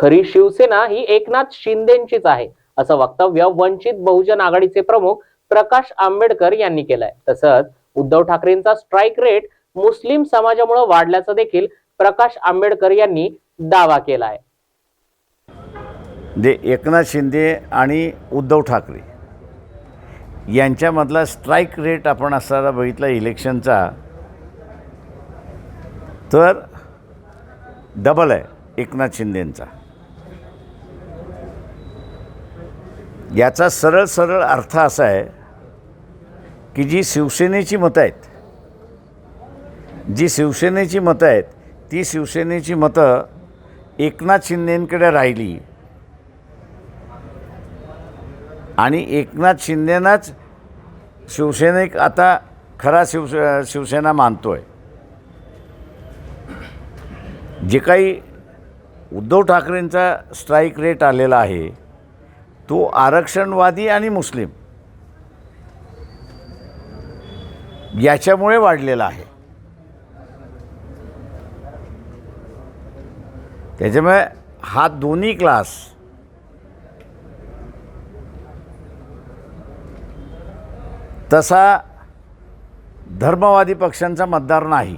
खरी शिवसेना ही एकनाथ शिंदेचीच आहे असं वक्तव्य वंचित बहुजन आघाडीचे प्रमुख प्रकाश आंबेडकर यांनी केलंय. तसंच उद्धव ठाकरेंचा स्ट्राईक रेट मुस्लिम समाजामुळे वाढल्याचा देखील प्रकाश आंबेडकर यांनी दावा केलाय. जे एकनाथ शिंदे आणि उद्धव ठाकरे यांच्यामधला स्ट्राईक रेट आपण असताना बघितला इलेक्शनचा तर डबल आहे एकनाथ शिंदेंचा. याचा सरळ सरळ अर्थ असा आहे की जी शिवसेनेची मतं आहेत जी शिवसेनेची मतं आहेत ती शिवसेनेची मतं एकनाथ शिंदेंकडे राहिली. आणि एकनाथ शिंदेनाच शिवसेनेक आता खरा शिवसे शिवसेना मानतो आहे जे काही उद्धव ठाकरेंचा स्ट्राईक रेट आलेला आहे तो आरक्षणवादी आणि मुस्लिम. याच्यामुळे वाढलेला आहे. त्याच्यामुळे हा दोन्ही क्लास तसा धर्मवादी पक्षांचा मतदार नाही.